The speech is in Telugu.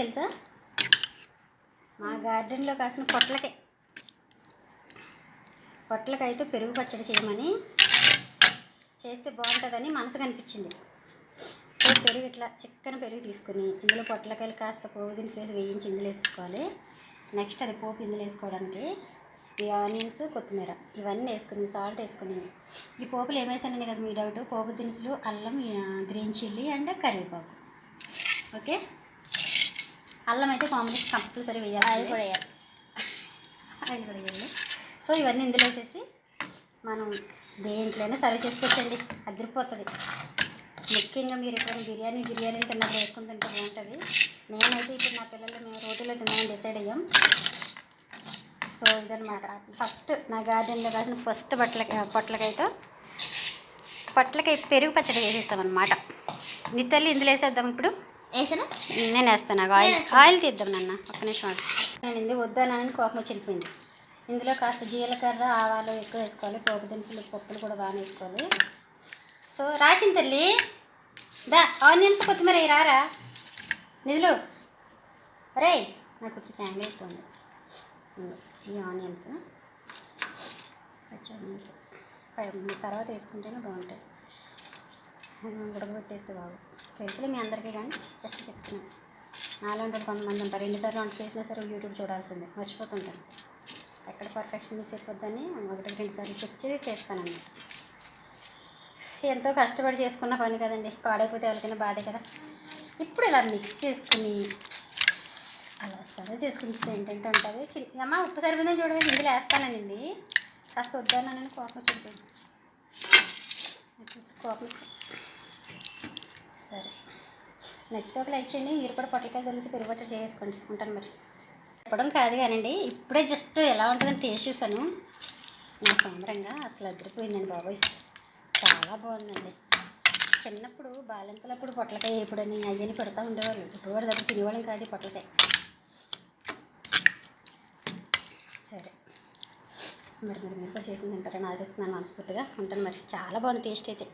తెలుసా? మా గార్డెన్లో కాసిన పొట్లకాయ పొట్లకాయతో పెరుగు పచ్చడి చేయమని చేస్తే బాగుంటుందని మనసు కనిపించింది సో పెరుగు ఇట్లా చిక్కన పెరుగు తీసుకుని ఇందులో పొట్లకాయలు కాస్త పోపు దినుసులు వేసి వేయించి ఇందులో వేసుకోవాలి. నెక్స్ట్ అది పోపు ఇందులో వేసుకోవడానికి ఈ ఆనియన్స్ కొత్తిమీర ఇవన్నీ వేసుకుని సాల్ట్ వేసుకుని. ఈ పోపులు ఏమేసానని కదా మీ డౌట్? పోపు దినుసులు అల్లం గ్రీన్ చిల్లీ అండ్ కరివేపాకు. ఓకే? అల్లం అయితే కాంబినేషన్ కంపల్సరీ వేయాలి ఆయిల్ కూడా వేయాలి. ఆయిల్ కూడా వేయాలి. సో ఇవన్నీ ఇందులో వేసేసి మనం దేంట్లోనే సర్వ్ చేసుకోవచ్చండి. అదిరిపోతుంది. ముఖ్యంగా మీరు ఎప్పుడైనా బిర్యానీ బిర్యానీ తిన్నప్పుడు వేసుకుని తింటే బాగుంటుంది. నేనైతే ఇప్పుడు నా పిల్లలు మేము రోటీలో తిందామని డిసైడ్ అయ్యాం. సో ఇదనమాట ఫస్ట్ నా గార్డెన్లో కాసిన ఫస్ట్ బట్టల పొట్లకైతే పొట్లకాయ పెరుగు పచ్చడి వేసేస్తామన్నమాట. నిత్తల్లి ఇందులో వేసేద్దాం ఇప్పుడు. వేసానా? నేను వేస్తాను నాకు ఆయిల్ ఆయిల్ తీద్దాం నాన్న ఒక్క నిమిషం. నేను ఇది వద్దానని కోపం వెళ్ళిపోయింది. ఇందులో కాస్త జీలకర్ర ఆవాలు ఎక్కువ వేసుకోవాలి పోపు దినుసులు పప్పులు కూడా బాగా వేసుకోవాలి. సో రాసిన తల్లి. దా ఆనియన్స్ కొత్తిమీర రారా? నిధులు. రే నా కూతురికి హ్యాంగ్ అయిపోయింది ఈ ఆనియన్స్. పచ్చి ఆనియన్స్. తర్వాత వేసుకుంటేనే బాగుంటాయి. ఉడకబెట్టేస్తే బాగు. తెలుసులే మీ అందరికీ కానీ జస్ట్ చెప్తున్నాను నాలాంటి వాళ్ళు కొంతమంది ఉంటారు. ఎన్నిసార్లు వంట చేసినా సరే యూట్యూబ్ చూడాల్సిందే. మర్చిపోతుంటాను. ఎక్కడ పర్ఫెక్షన్ మిస్ అయిపోద్దని ఒకటి రెండు సార్లు చెక్ చేసి చేస్తానన్నమాట ఎంతో కష్టపడి చేసుకున్న పని కదండి. పాడైపోతే ఎవరికైనా బాధే కదా. ఇప్పుడు ఇలా మిక్స్ చేసుకుని అలా సర్వ్ చేసుకుంటే ఏంటంటే ఉంటుంది. అమ్మ ఉప్పు సరిపోయిందని చూడగానే ఇందులో వేస్తానండి కాస్త వద్దానని కోపం చూపించింది కోపం. సరే. నచ్చితే ఒక లైక్ చేయండి. మీరు కూడా పొట్లకాయలు దొరికితే పెరుగు పచ్చడి చేసుకోండి ఉంటాను మరి. చెప్పడం కాదు కానండి ఇప్పుడే జస్ట్ ఎలా ఉంటుందని టేస్ట్ చూసాను నా సంబరంగా అసలు అదిరిపోయిందండి బాబోయ్. చాలా బాగుందండి. చిన్నప్పుడు బాలింతలప్పుడు పొట్లకాయ ఎప్పుడని అయ్యని పెడతా ఉండేవాళ్ళు. ఇప్పుడు కూడా దగ్గర తినేవాళ్ళం కాదు పొట్లకాయ సరే మరి మీరు మీరు కూడా చేసింది తింటారని ఆశిస్తున్నాను మనస్ఫూర్తిగా. ఉంటాను మరి. చాలా బాగుంది టేస్ట్ అయితే.